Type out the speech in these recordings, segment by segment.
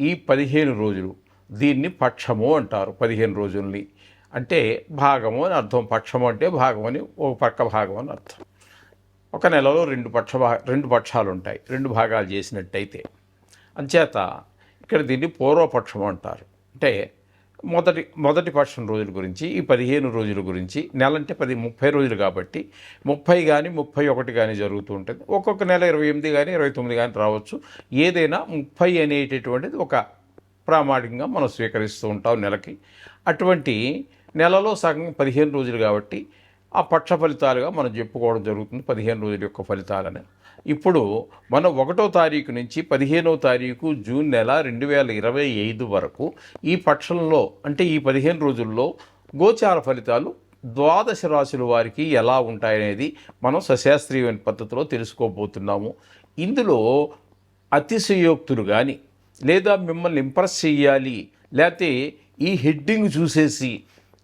ఈ పదిహేను రోజులు దీన్ని పక్షము అంటారు పదిహేను రోజుల్ని. అంటే భాగము అని అర్థం పక్షము అంటే భాగం అని ఒక పక్క భాగం అని అర్థం. ఒక నెలలో రెండు పక్ష భా- రెండు పక్షాలు ఉంటాయి రెండు భాగాలు చేసినట్టయితే. అంచేత ఇక్కడ దీన్ని పూర్వపక్షము అంటారు. అంటే మొదటి మొదటి పక్షం రోజుల గురించి ఈ పదిహేను రోజుల గురించి నెలంటే పది ముప్పై రోజులు కాబట్టి ముప్పై కానీ ముప్పై ఒకటి కానీ జరుగుతూ ఉంటుంది. ఒక్కొక్క నెల ఇరవై ఎనిమిది కానీ ఇరవై తొమ్మిది కానీ రావచ్చు. ఏదైనా ముప్పై అనేటటువంటిది ఒక ప్రామాణికంగా మనం స్వీకరిస్తూ ఉంటాం నెలకి. అటువంటి నెలలో సగం పదిహేను రోజులు కాబట్టి ఆ పక్ష ఫలితాలుగా మనం చెప్పుకోవడం జరుగుతుంది పదిహేను రోజుల యొక్క ఫలితాలని. ఇప్పుడు మనం ఒకటో తారీఖు నుంచి పదిహేనో తారీఖు జూన్ నెల రెండు వేల ఇరవై ఐదు వరకు ఈ పక్షంలో అంటే ఈ పదిహేను రోజుల్లో గోచార ఫలితాలు ద్వాదశ రాశుల వారికి ఎలా ఉంటాయనేది మనం సశాస్త్రీయమైన పద్ధతిలో తెలుసుకోబోతున్నాము. ఇందులో అతిశయోక్తులు కానీ లేదా మిమ్మల్ని ఇంప్రెస్ చేయాలి లేకపోతే ఈ హెడ్డింగ్ చూసేసి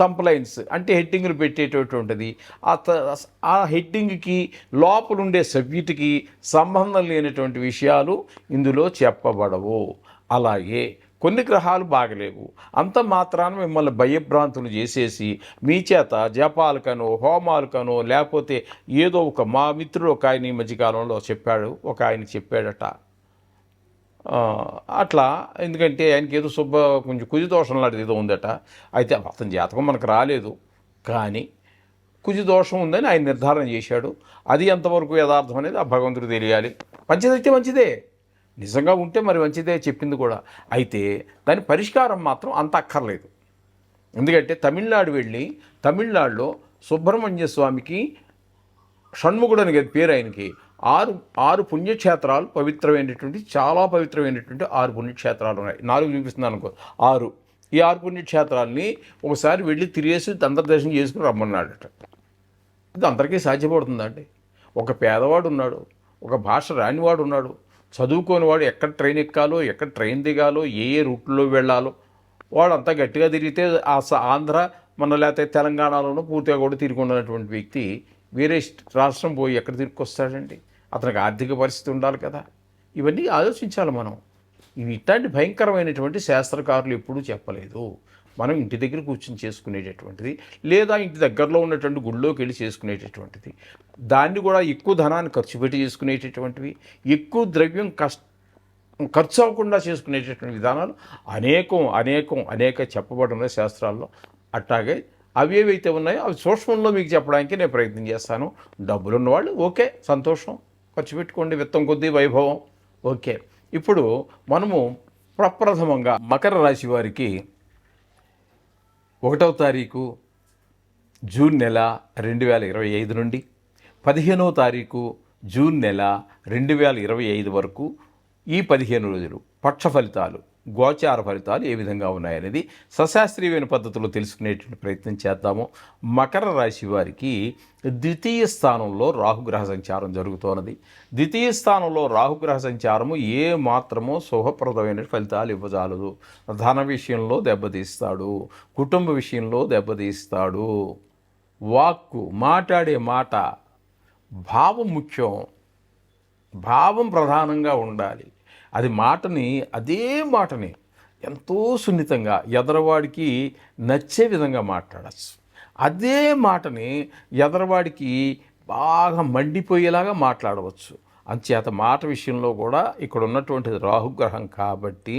తంప్లైన్స్ అంటే హెడ్డింగ్లు పెట్టేటటువంటిది ఆ త- ఆ హెడ్డింగ్కి లోపలుండే సబ్జెక్టుకి సంబంధం లేనటువంటి విషయాలు ఇందులో చెప్పబడవు. అలాగే కొన్ని గ్రహాలు బాగలేవు. అంత మాత్రాన మిమ్మల్ని భయభ్రాంతులు చేసేసి మీ చేత జపాలకనో హోమాలకనో లేకపోతే ఏదో ఒక మా మిత్రుడు ఒక ఆయన ఈ మధ్యకాలంలో చెప్పాడు ఒక ఆయన చెప్పాడట. అట్లా ఎందుకంటే ఆయనకి ఏదో శుభ కొంచెం కుజి దోషం లాంటిది ఏదో ఉందట. అయితే అతని జాతకం మనకు రాలేదు. కానీ కుజి దోషం ఉందని ఆయన నిర్ధారణ చేశాడు. అది ఎంతవరకు యథార్థం అనేది ఆ భగవంతుడు తెలియాలి. మంచిదైతే మంచిదే. నిజంగా ఉంటే మరి మంచిదే చెప్పింది కూడా. అయితే దాని పరిష్కారం మాత్రం అంత అక్కర్లేదు. ఎందుకంటే తమిళనాడు వెళ్ళి తమిళనాడులో సుబ్రహ్మణ్య స్వామికి షణ్ముఖుడు అని కదా పేరు ఆయనకి. ఆరు ఆరు పుణ్యక్షేత్రాలు పవిత్రమైనటువంటి చాలా పవిత్రమైనటువంటి ఆరు పుణ్యక్షేత్రాలు ఉన్నాయి. నాలుగు చూపిస్తున్నాను అనుకో. ఆరు. ఈ ఆరు పుణ్యక్షేత్రాలని ఒకసారి వెళ్ళి తిరిగేసి అంతర్దర్శనం చేసుకుని రమ్మన్నాడట. ఇది అందరికీ సాధ్యపడుతుందండి ఒక పేదవాడు ఉన్నాడు ఒక భాష రానివాడు ఉన్నాడు చదువుకోనివాడు ఎక్కడ ట్రైన్ ఎక్కాలో ఎక్కడ ట్రైన్ దిగాలో ఏ ఏ రూట్లో వెళ్ళాలో వాడు అంతా గట్టిగా తిరిగితే ఆ ఆంధ్ర మన లేకపోతే తెలంగాణలోనూ పూర్తిగా కూడా తిరిగి ఉన్నటువంటి వ్యక్తి వేరే రాష్ట్రం పోయి ఎక్కడ తిరిగి అతనికి ఆర్థిక పరిస్థితి ఉండాలి కదా. ఇవన్నీ ఆలోచించాలి మనం. ఇవి ఇట్లాంటి భయంకరమైనటువంటి శాస్త్రకారులు ఎప్పుడూ చెప్పలేదు. మనం ఇంటి దగ్గర కూర్చొని చేసుకునేటటువంటిది లేదా ఇంటి దగ్గరలో ఉన్నటువంటి గుళ్ళోకి వెళ్ళి చేసుకునేటటువంటిది. దాన్ని కూడా ఎక్కువ ధనాన్ని ఖర్చు పెట్టి చేసుకునేటటువంటివి ఎక్కువ ద్రవ్యం కష్ట ఖర్చు అవ్వకుండా చేసుకునేటటువంటి విధానాలు అనేకం అనేకం అనేక చెప్పబడిన శాస్త్రాల్లో అట్లాగే అవి ఏవైతే ఉన్నాయో అవి సూక్ష్మంలో మీకు చెప్పడానికి నేను ప్రయత్నం చేస్తాను. డబ్బులు ఉన్నవాళ్ళు ఓకే సంతోషం. ఖర్చు పెట్టుకోండి విత్తం కొద్దీ వైభవం. ఓకే. ఇప్పుడు మనము ప్రప్రథమంగా మకర రాశి వారికి ఒకటవ తారీఖు జూన్ నెల రెండు వేల ఇరవై ఐదు నుండి పదిహేనవ తారీఖు జూన్ నెల రెండు వేల ఇరవై ఐదు వరకు ఈ పదిహేను రోజులు పక్ష ఫలితాలు గోచార ఫలితాలు ఏ విధంగా ఉన్నాయనేది సశాస్త్రీయమైన పద్ధతిలో తెలుసుకునేటువంటి ప్రయత్నం చేద్దాము. మకర రాశి వారికి ద్వితీయ స్థానంలో రాహుగ్రహ సంచారం జరుగుతున్నది ద్వితీయ స్థానంలో రాహుగ్రహ సంచారము ఏ మాత్రమో శుభప్రదమైన ఫలితాలు ఇవ్వజాలదు. ధన విషయంలో దెబ్బతీస్తాడు. కుటుంబ విషయంలో దెబ్బతీస్తాడు. వాక్కు మాట్లాడే మాట భావం ముఖ్యం. భావం ప్రధానంగా ఉండాలి. అది మాటని అదే మాటని ఎంతో సున్నితంగా ఎదరవాడికి నచ్చే విధంగా మాట్లాడచ్చు. అదే మాటని ఎదరవాడికి బాగా మండిపోయేలాగా మాట్లాడవచ్చు. అంచేత మాట విషయంలో కూడా ఇక్కడ ఉన్నటువంటిది రాహుగ్రహం కాబట్టి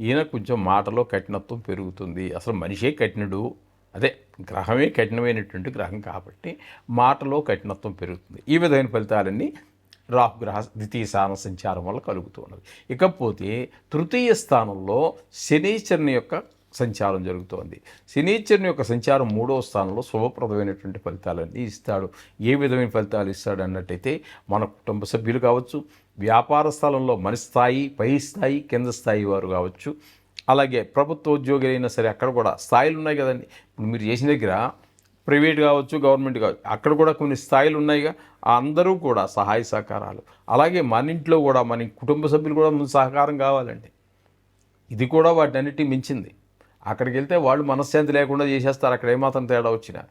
ఈయన కొంచెం మాటలో కఠినత్వం పెరుగుతుంది. అసలు మనిషే కఠినుడు. అదే గ్రహమే కఠినమైనటువంటి గ్రహం కాబట్టి మాటలో కఠినత్వం పెరుగుతుంది. ఈ విధమైన ఫలితాలన్నీ రాహుగ్రహ ద్వితీయ స్థాన సంచారం వల్ల కలుగుతూ ఉన్నది. ఇకపోతే తృతీయ స్థానంలో శనీశ్వరుని యొక్క సంచారం జరుగుతోంది. శనీశ్వరుని యొక్క సంచారం మూడవ స్థానంలో శుభప్రదమైనటువంటి ఫలితాలన్నీ ఇస్తాడు. ఏ విధమైన ఫలితాలు ఇస్తాడు అన్నట్టయితే మన కుటుంబ సభ్యులు కావచ్చు వ్యాపార స్థలంలో మన స్థాయి పై స్థాయి కింద స్థాయి వారు కావచ్చు అలాగే ప్రభుత్వ ఉద్యోగులైనా సరే అక్కడ కూడా స్థాయిలు ఉన్నాయి కదండి. ఇప్పుడు మీరు చేసిన దగ్గర ప్రైవేట్ కావచ్చు గవర్నమెంట్ కావచ్చు అక్కడ కూడా కొన్ని స్థాయిలు ఉన్నాయిగా. అందరూ కూడా సహాయ సహకారాలు. అలాగే మన ఇంట్లో కూడా మన కుటుంబ సభ్యులు కూడా ముందు సహకారం కావాలండి. ఇది కూడా వాటన్నిటి మించింది. అక్కడికి వెళ్తే వాళ్ళు మనశ్శాంతి లేకుండా చేసేస్తారు. అక్కడ ఏమాత్రం తేడా వచ్చినా.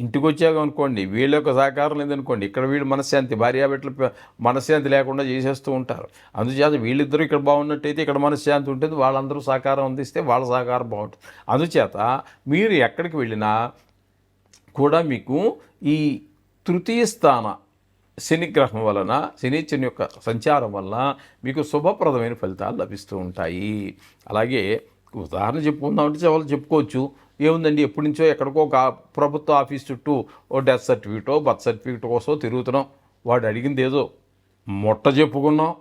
ఇంటికి వచ్చాక అనుకోండి వీళ్ళ యొక్క సహకారం లేదనుకోండి ఇక్కడ వీళ్ళు మనశ్శాంతి భార్యాబిడ్డలు మనశ్శాంతి లేకుండా చేసేస్తూ ఉంటారు. అందుచేత వీళ్ళిద్దరూ ఇక్కడ బాగున్నట్టయితే ఇక్కడ మనశ్శాంతి ఉంటుంది. వాళ్ళందరూ సహకారం అందిస్తే వాళ్ళ సహకారం బాగుంటుంది. అందుచేత మీరు ఎక్కడికి వెళ్ళినా కూడా మీకు ఈ తృతీయ స్థాన శనిగ్రహం వలన శనిచని యొక్క సంచారం వలన మీకు శుభప్రదమైన ఫలితాలు లభిస్తూ ఉంటాయి. అలాగే ఉదాహరణ చెప్పుకుందామంటే చాలా చెప్పుకోవచ్చు. ఏముందండి? ఎప్పటి నుంచో ఎక్కడికో ఒక ప్రభుత్వ ఆఫీస్ చుట్టూ ఓ డెత్ సర్టిఫికేటో బర్త్ సర్టిఫికేట్ కోసం తిరుగుతున్నాం. వాడు అడిగింది ఏదో మొట్ట చెప్పుకున్నాం.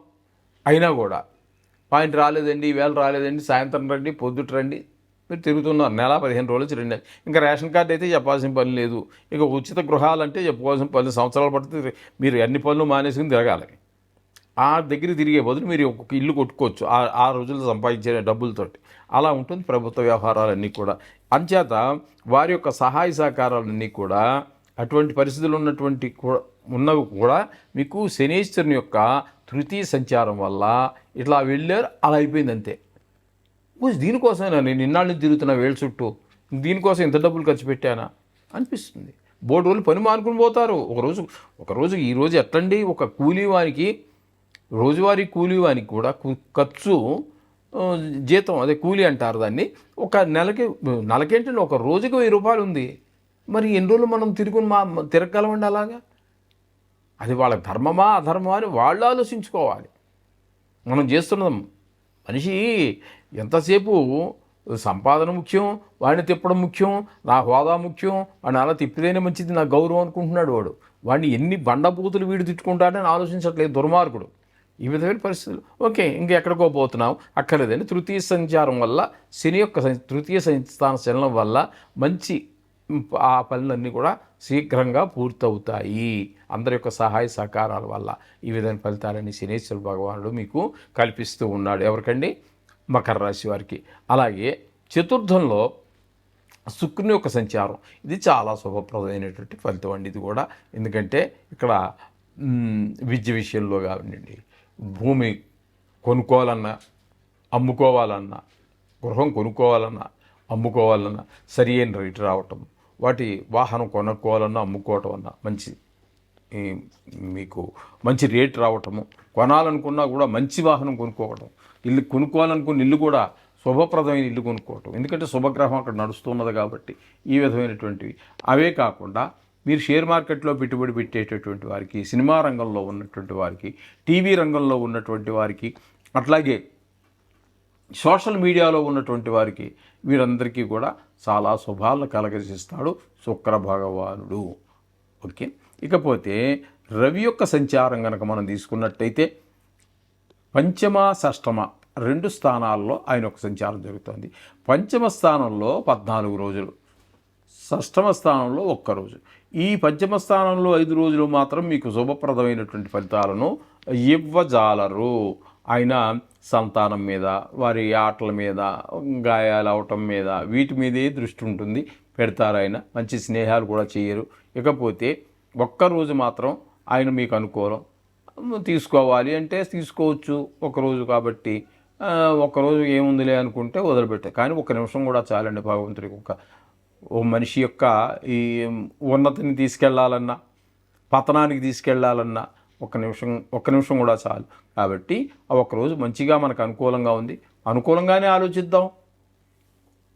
అయినా కూడా పాయింట్ రాలేదండి ఈవేళ రాలేదండి సాయంత్రం రండి పొద్దుట రండి మీరు తిరుగుతున్నారు. నెల పదిహేను రోజులు నుంచి రెండు ఇంకా రేషన్ కార్డు అయితే చెప్పాల్సిన పని లేదు. ఇక ఉచిత గృహాలంటే చెప్పుకోవాల్సిన పది సంవత్సరాలు పడుతుంది. మీరు అన్ని పనులు మానేసుకుని తిరగాలి. ఆ దగ్గర తిరిగే బదులు మీరు ఒక్కొక్క ఇల్లు కొట్టుకోవచ్చు. ఆ ఆ రోజుల్లో సంపాదించే డబ్బులతోటి. అలా ఉంటుంది ప్రభుత్వ వ్యవహారాలన్నీ కూడా. అంచేత వారి యొక్క సహాయ సహకారాలన్నీ కూడా అటువంటి పరిస్థితులు ఉన్నటువంటి ఉన్నవి కూడా మీకు శనీశ్వరుని యొక్క తృతీయ సంచారం వల్ల ఇట్లా వెళ్ళారు అలా అయిపోయింది అంతే. ఓ, దీనికోసమేనా నేను ఇన్నాళ్ళు తిరుగుతున్నా వేళ్ళ చుట్టూ? దీనికోసం ఇంత డబ్బులు ఖర్చు పెట్టానా? అనిపిస్తుంది. బోర్డు రోజులు పని మానుకుని పోతారు. ఒకరోజు ఒకరోజు ఈరోజు ఎట్లండి? ఒక కూలీ వానికి రోజువారీ కూలీవానికి కూడా ఖర్చు జీతం అదే కూలీ అంటారు దాన్ని. ఒక నెలకి నెలకేంటంటే ఒక రోజుకి వెయ్యి రూపాయలు ఉంది. మరి ఎన్ని రోజులు మనం తిరుగుని మా తిరగలమండి అలాగా? అది వాళ్ళ ధర్మమా అధర్మమా అని వాళ్ళు ఆలోచించుకోవాలి. మనం చేస్తున్నాం మనిషి ఎంతసేపు సంపాదన ముఖ్యం వాడిని తిప్పడం ముఖ్యం నా హోదా ముఖ్యం వాడిని అలా తిప్పితేనే మంచిది నా గౌరవం అనుకుంటున్నాడు వాడు. వాడిని ఎన్ని బండబూతులు వీడు తిట్టుకుంటాడని ఆలోచించట్లేదు దుర్మార్గుడు. ఈ విధమైన పరిస్థితులు. ఓకే ఇంకా ఎక్కడికో పోతున్నాం అక్కర్లేదని తృతీయ సంచారం వల్ల శని యొక్క తృతీయ సంస్థాన శనం వల్ల మంచి ఆ పనులన్నీ కూడా శీఘ్రంగా పూర్తవుతాయి. అందరి యొక్క సహాయ సహకారాల వల్ల ఈ విధమైన ఫలితాలని శనేశ్వర భగవానుడు మీకు కల్పిస్తూ ఉన్నాడు. ఎవరికండి? మకర రాశి వారికి. అలాగే చతుర్థంలో శుక్రుని యొక్క సంచారం. ఇది చాలా శుభప్రదమైనటువంటి ఫలితం అండి ఇది కూడా. ఎందుకంటే ఇక్కడ విద్య విషయంలో కానివ్వండి భూమి కొనుక్కోవాలన్నా అమ్ముకోవాలన్నా గృహం కొనుక్కోవాలన్నా అమ్ముకోవాలన్నా సరి అయిన రేటు రావటం వాటి వాహనం కొనుక్కోవాలన్నా అమ్ముకోవటం అన్నా మంచి మీకు మంచి రేట్ రావటము. కొనాలనుకున్నా కూడా మంచి వాహనం కొనుక్కోవడం ఇల్లు కొనుక్కోవాలనుకున్న ఇల్లు కూడా శుభప్రదమైన ఇల్లు కొనుక్కోవటం. ఎందుకంటే శుభగ్రహం అక్కడ నడుస్తున్నది కాబట్టి ఈ విధమైనటువంటివి. అవే కాకుండా మీరు షేర్ మార్కెట్లో పెట్టుబడి పెట్టేటటువంటి వారికి సినిమా రంగంలో ఉన్నటువంటి వారికి టీవీ రంగంలో ఉన్నటువంటి వారికి అట్లాగే సోషల్ మీడియాలో ఉన్నటువంటి వారికి వీరందరికీ కూడా చాలా శుభాలను కలగజేస్తాడు శుక్ర భగవానుడు. ఓకే? ఇకపోతే రవి యొక్క సంచారం కనుక మనం తీసుకున్నట్టయితే పంచమ షష్టమ రెండు స్థానాల్లో ఆయన ఒక సంచారం జరుగుతుంది. పంచమ స్థానంలో పద్నాలుగు రోజులు షష్టమ స్థానంలో ఒక్క రోజు. ఈ పంచమ స్థానంలో ఐదు రోజులు మాత్రం మీకు శుభప్రదమైనటువంటి ఫలితాలను ఇవ్వజాలరు. ఆయన సంతానం మీద వారి ఆటల మీద గాయాలు అవటం మీద వీటి మీదే దృష్టి ఉంటుంది. పెడతారు ఆయన. మంచి స్నేహాలు కూడా చేయరు. ఇకపోతే ఒక్కరోజు మాత్రం ఆయన మీకు అనుకూలం. తీసుకోవాలి అంటే తీసుకోవచ్చు ఒకరోజు కాబట్టి. ఒకరోజు ఏముందిలే అనుకుంటే వదిలిపెట్టే. కానీ ఒక నిమిషం కూడా చాలండి భగవంతుడికి. ఒక ఓ మనిషి యొక్క ఈ ఉన్నతిని తీసుకెళ్ళాలన్నా పతనానికి తీసుకెళ్ళాలన్నా ఒక నిమిషం ఒక్క నిమిషం కూడా చాలు. కాబట్టి ఆ ఒక్కరోజు మంచిగా మనకు అనుకూలంగా ఉంది. అనుకూలంగానే ఆలోచిద్దాం.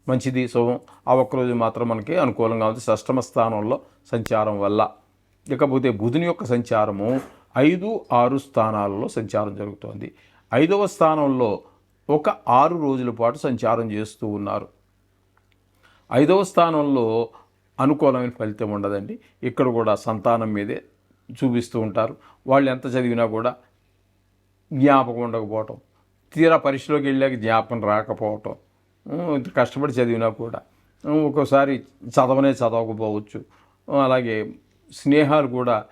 మంచిది. శుభం ఆ ఒక్కరోజు మాత్రం మనకి అనుకూలంగా ఉంది. షష్టమ స్థానంలో సంచారం వల్ల. ఇకపోతే బుధుని యొక్క సంచారము ఐదు ఆరు స్థానాలలో సంచారం జరుగుతోంది. ఐదవ స్థానంలో ఒక ఆరు రోజుల పాటు సంచారం చేస్తూ ఉన్నారు. ఐదవ స్థానంలో అనుకూలమైన ఫలితం ఉండదండి. ఇక్కడ కూడా సంతానం మీదే చూపిస్తూ ఉంటారు. వాళ్ళు ఎంత చదివినా కూడా జ్ఞాపకం ఉండకపోవటం. తీరా పరీక్షలోకి వెళ్ళాక జ్ఞాపకం రాకపోవటం. కష్టపడి చదివినా కూడా. ఒక్కోసారి చదవనే చదవకపోవచ్చు. అలాగే స్నేహాలు కూడా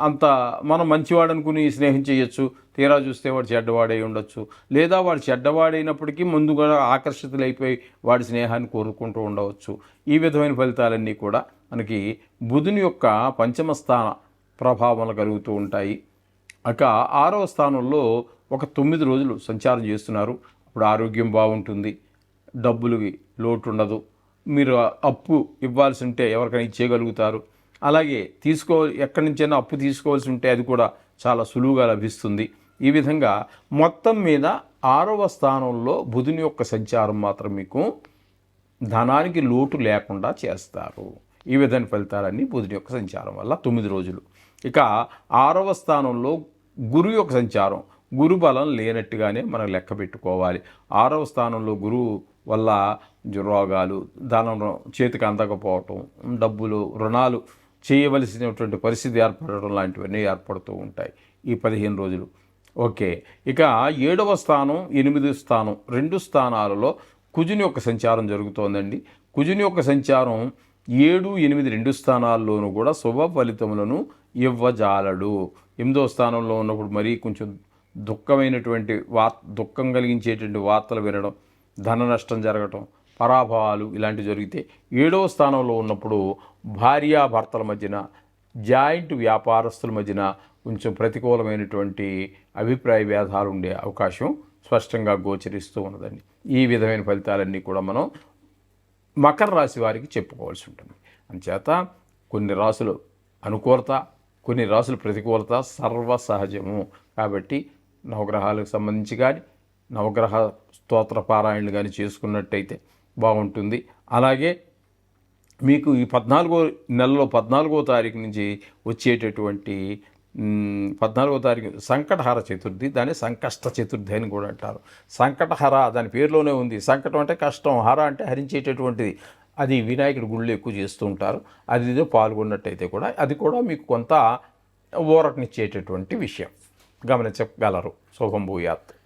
అంత మనం మంచివాడు అనుకుని స్నేహం చేయొచ్చు. తీరా చూస్తే వాడు చెడ్డవాడై ఉండొచ్చు. లేదా వాడు చెడ్డవాడైనప్పటికీ ముందు కూడా ఆకర్షితులైపోయి వాడి స్నేహాన్ని కోరుకుంటూ ఉండవచ్చు. ఈ విధమైన ఫలితాలన్నీ కూడా మనకి బుధుని యొక్క పంచమ స్థాన ప్రభావాలు కలుగుతూ ఉంటాయి. ఇక ఆరవ స్థానంలో ఒక తొమ్మిది రోజులు సంచారం చేస్తున్నారు. అప్పుడు ఆరోగ్యం బాగుంటుంది. డబ్బులకి లోటు ఉండదు. మీరు అప్పు ఇవ్వాల్సి ఉంటే ఎవరికైనా ఇచ్చేయగలుగుతారు. అలాగే తీసుకో ఎక్కడి నుంచైనా అప్పు తీసుకోవాల్సి ఉంటే అది కూడా చాలా సులువుగా లభిస్తుంది. ఈ విధంగా మొత్తం మీద ఆరవ స్థానంలో బుధుని యొక్క సంచారం మాత్రం మీకు ధనానికి లోటు లేకుండా చేస్తారు. ఈ విధమైన ఫలితాలన్నీ బుధుని యొక్క సంచారం వల్ల తొమ్మిది రోజులు. ఇక ఆరవ స్థానంలో గురువు యొక్క సంచారం. గురు బలం లేనట్టుగానే మనం లెక్క పెట్టుకోవాలి. ఆరవ స్థానంలో గురువు వల్ల రోగాలు ధనం చేతికి అందకపోవటం డబ్బులు రుణాలు చేయవలసినటువంటి పరిస్థితి ఏర్పడడం లాంటివన్నీ ఏర్పడుతూ ఉంటాయి ఈ పదిహేను రోజులు. ఓకే. ఇక ఏడవ స్థానం ఎనిమిది స్థానం రెండు స్థానాలలో కుజుని యొక్క సంచారం జరుగుతోందండి. కుజుని యొక్క సంచారం ఏడు ఎనిమిది రెండు స్థానాల్లోనూ కూడా శుభ ఫలితములను ఇవ్వజాలడు. ఎనిమిదో స్థానంలో ఉన్నప్పుడు మరీ కొంచెం దుఃఖమైనటువంటి వా దుఃఖం కలిగించేటువంటి వార్తలు వినడం ధన నష్టం జరగటం పరాభవాలు ఇలాంటివి జరిగితే ఏడవ స్థానంలో ఉన్నప్పుడు భార్యాభర్తల మధ్యన జాయింట్ వ్యాపారస్తుల మధ్యన కొంచెం ప్రతికూలమైనటువంటి అభిప్రాయ భేదాలు ఉండే అవకాశం స్పష్టంగా గోచరిస్తూ ఉన్నదండి. ఈ విధమైన ఫలితాలన్నీ కూడా మనం మకర రాశి వారికి చెప్పుకోవాల్సి ఉంటుంది. అంచేత కొన్ని రాశులు అనుకూలత కొన్ని రాసుల ప్రతికూలత సర్వసహజము. కాబట్టి నవగ్రహాలకు సంబంధించి కానీ నవగ్రహ స్తోత్ర పారాయణలు కానీ చేసుకున్నట్టయితే బాగుంటుంది. అలాగే మీకు ఈ పద్నాలుగో నెలలో పద్నాలుగో తారీఖు నుంచి వచ్చేటటువంటి పద్నాలుగో తారీఖు సంకటహర చతుర్థి దాన్ని సంకష్ట చతుర్థి అని కూడా అంటారు. సంకటహర దాని పేరులోనే ఉంది. సంకటం అంటే కష్టం హర అంటే హరించేటటువంటిది. అది వినాయకుడి గుళ్ళు ఎక్కువ చేస్తూ ఉంటారు. అది పాల్గొన్నట్టయితే కూడా అది కూడా మీకు కొంత ఊరటనిచ్చేటటువంటి విషయం. గమనించగలరు. శుభం భూయాత్.